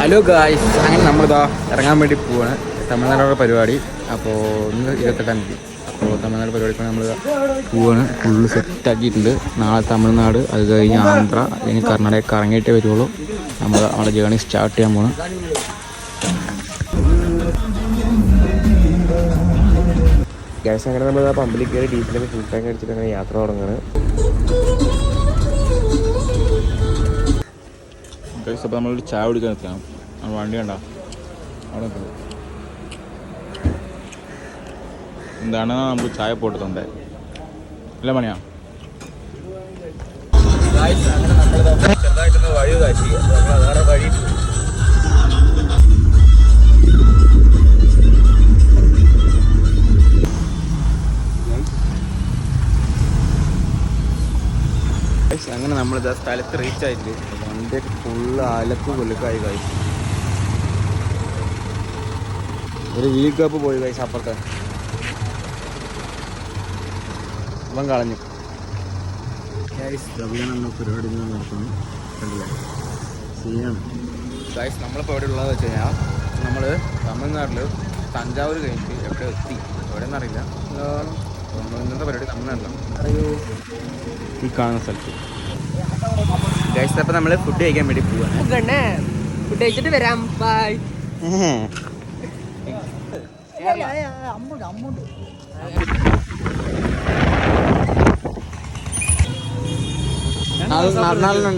Hello guys അങ്ങനെ നമ്മളിതാ ഇറങ്ങാൻ വേണ്ടി പോവാണ്. തമിഴ്നാടോടെ പരിപാടി. അപ്പോൾ ഇന്ന് ഇരുപത്തെട്ടാം തീയതി. അപ്പോൾ തമിഴ്നാട് പരിപാടിക്ക് നമ്മൾ പോവാണ്. ഫുള്ള് സെറ്റ് ആക്കിയിട്ടുണ്ട്. നാളെ തമിഴ്നാട് അത് കഴിഞ്ഞ് ആന്ധ്ര അല്ലെങ്കിൽ കർണാടക കറങ്ങിയിട്ടേ വരുള്ളൂ നമ്മൾ നമ്മുടെ ജേണി സ്റ്റാർട്ട് ചെയ്യാൻ പോകണം ഗ്യാസ് അങ്ങനെ നമ്മൾ ആ പമ്പിൽ കയറി ഡീസലൊക്കെ ഫുൾ ടാങ്ക് അടിച്ചിട്ട് അങ്ങനെ യാത്ര തുടങ്ങുകയാണ് ഗൈസ് അപ്പോൾ നമ്മളൊരു ചായ കുടിക്കാൻ എത്തണം ആ വണ്ടി കണ്ട? അവിടെ നിൽക്കുന്നത് എന്താണ് നമുക്ക് ചായ പോട്ട് തന്നേ? അല്ല പണിയാ? ഗൈസ്, ആ സ്ഥലത്ത് റീച്ച് ആയിട്ട് വണ്ടി ഫുൾ അലക്ക് കൊല്ലുക്കായി കഴിച്ചു ഒരു വീക്കപ്പ് കപ്പ് പോയി കഴിച്ച അപ്പുറത്തെ. അവൻ കളഞ്ഞു. നമ്മൾ പരിപാടി നോക്കുന്നു കണ്ടില്ലേ? സീനാണ് ഗൈസ് നമ്മളിപ്പോൾ എവിടെ ഉള്ളതെന്ന് വെച്ച് കഴിഞ്ഞാൽ നമ്മൾ തമിഴ്നാട്ടിൽ തഞ്ചാവൂർ കഴിഞ്ഞിട്ട് എവിടെ എത്തി? എവിടെ അറിയില്ല നമ്മൾ ഇന്നത്തെ പരിപാടി തമിഴ്നാട്ടിലാണ് ഈ കാണുന്ന സ്ഥലത്ത് ഗൈസ് അപ്പോൾ നമ്മൾ ഫുഡ് കഴിക്കാൻ വേണ്ടി പോവാണ് കണ്ണേ ഫുഡ് കഴിച്ചിട്ട് വരാം ബൈ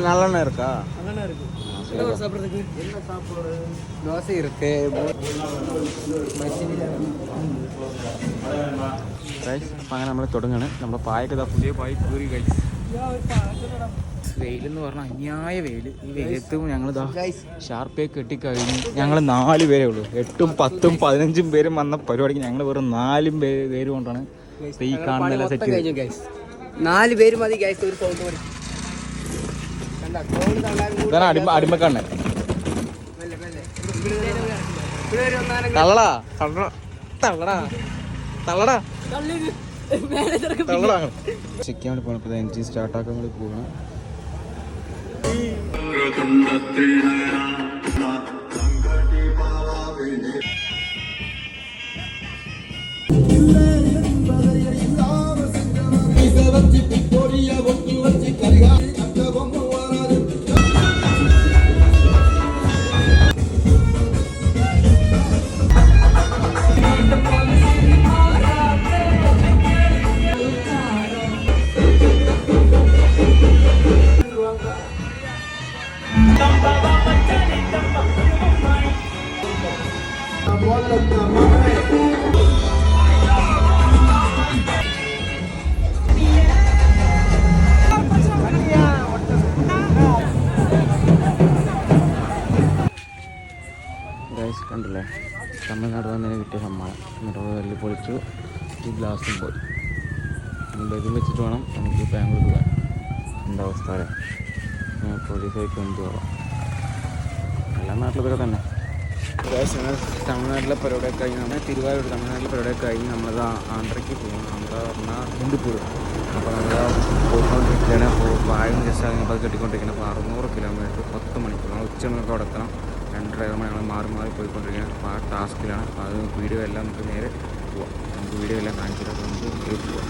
நல்லெண்ணெய் இருக்கா தோசை இருக்கு ഗൈസ് അപ്പം അങ്ങനെ നമ്മൾ തുടങ്ങാണ് നമ്മുടെ പായൊക്കെ ഇതാ പുതിയ പായ കീറി ഗൈസ് വെയിൽ എന്ന് പറഞ്ഞാൽ അന്യായ വെയിൽ ഈ വെയിലത്തും ഞങ്ങൾ ഇതാ ഷാർപ്പേ കെട്ടിക്കഴിഞ്ഞ് ഞങ്ങൾ നാല് പേരേ ഉള്ളൂ എട്ടും പത്തും പതിനഞ്ചും പേരും വന്ന പരിപാടിക്ക് ഞങ്ങൾ വെറും നാലും പേര് പേര് കൊണ്ടാണ് ഇപ്പൊ ഈ കാണുന്ന സെറ്റ് കഴിഞ്ഞു ഗൈസ് നാല് പേര് മതി ഗൈസ് ഒരു സൗണ്ട് മതി ഇതാണ് അടിമ അടിമക്കണ്ണൻ തള്ളടാ. തള്ളടാ. തള്ളടാ. തള്ളടാ. തള്ളടാ ചെക്ക് ചെയ്യാൻ വേണ്ടി പോകണം ഇപ്പോൾ എൻജിൻ സ്റ്റാർട്ടാക്കാൻ വേണ്ടി പോകണം കണ്ടില്ലേ? തമിഴ്നാട് തന്നെ കിട്ടിയ സമ്മാനം. എന്നിട്ട് തല്ലി പൊളിച്ചു. ഈ ഗ്ലാസും പോയി. ഇതും വെച്ചിട്ട് വേണം നമുക്ക് ബാംഗ്ലൂർ പോകാൻ എന്റെ അവസ്ഥ അറിയാം? ഞാൻ പോലീസായിട്ട് എന്ത് പോകാം എല്ലാ നാട്ടിലൊക്കെ തന്നെ. ഞങ്ങൾ തമിഴ്നാട്ടിലെ പരിപാടിയൊക്കെ കഴിഞ്ഞ് നമ്മൾ തിരുവാരൂർ തമിഴ്നാട്ടിലെ പരിപാടിയൊക്കെ കഴിഞ്ഞ് നമ്മളത് ആന്ധ്രയ്ക്ക് പോകും ആന്ധ്ര പറഞ്ഞാൽ ഹിന്ദിപ്പൂർ അപ്പോൾ നമ്മൾ പോയിക്കൊണ്ടിരിക്കുകയാണ്. അപ്പോൾ പായം ജസ്റ്റ് അതിനിപ്പോൾ അത് കെട്ടിക്കൊണ്ടിരിക്കുകയാണ്. അപ്പോൾ അറുന്നൂറ് കിലോമീറ്റർ പത്ത് മണിക്കൂർ. നമ്മൾ ഉച്ച മണിക്ക് അവിടെ എത്തണം. രണ്ട് ഡ്രൈവർമാർ ഞങ്ങൾ മാറി മാറി പോയിക്കൊണ്ടിരിക്കുകയാണ്. അപ്പോൾ ആ ടാസ്കിലാണ് അപ്പോൾ അത് വീഡിയോ എല്ലാം നമുക്ക് നേരെ പോവാം. നമുക്ക് വീഡിയോ എല്ലാം കാണിച്ചിട്ട് അപ്പോൾ നമുക്ക് വീട്ടിൽ പോവാം.